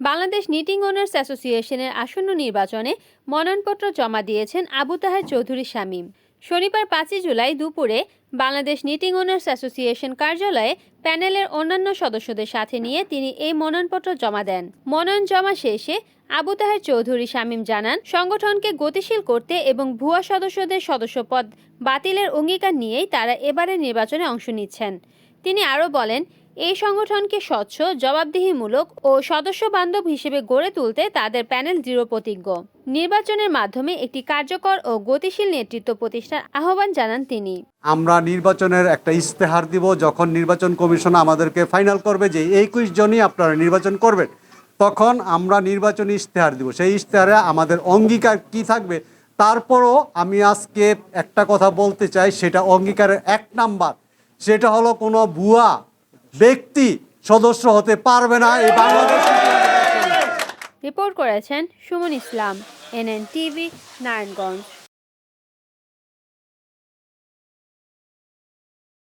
Bangladesh knitting owners অ্যাসোসিয়েশনের আসন্ন নির্বাচনে মনোনয়নপত্র জমা দিয়েছেন আবু তাহের চৌধুরী শামীম। শনিবার পাঁচই জুলাই দুপুরে বাংলাদেশ নিটিং ওনার্স অ্যাসোসিয়েশন কার্যালয়ে প্যানেলের অন্যান্য সদস্যদের সাথে নিয়ে তিনি এই মনোনয়নপত্র জমা দেন। মনোনয়ন জমা শেষে আবু তাহের চৌধুরী শামীম জানান, সংগঠনকে গতিশীল করতে এবং ভুয়া সদস্যদের সদস্যপদ বাতিলের অঙ্গীকার নিয়েই তারা এবারের নির্বাচনে অংশ নিচ্ছেন। তিনি আরও বলেন, এই সংগঠনকে স্বচ্ছ, জবাবদিহিমূলক ও সদস্য বান্ধব হিসেবে গড়ে তুলতে তাদের প্যানেল দৃঢ় প্রতিজ্ঞ নির্বাচনের মাধ্যমে একটি কার্যকর ও গতিশীল নেতৃত্ব প্রতিষ্ঠার আহ্বান জানান তিনি। আমরা নির্বাচনের একটা ইস্তেহার দিব যখন নির্বাচন কমিশন আমাদেরকে ফাইনাল করবে যে একুশ জনই আপনারা নির্বাচন করবেন। তখন আমরা নির্বাচনী ইস্তেহার দিব। সেই ইস্তেহারে আমাদের অঙ্গীকার কি থাকবে তারপরও আমি আজকে একটা কথা বলতে চাই, সেটা অঙ্গীকারের এক নাম্বার। সেটা হলো কোনো ভুয়া ব্যক্তি সদস্য হতে পারবে না এই বাংলাদেশ। রিপোর্ট করেছেন সুমন ইসলাম এনএন টিভি নারায়ণগঞ্জ।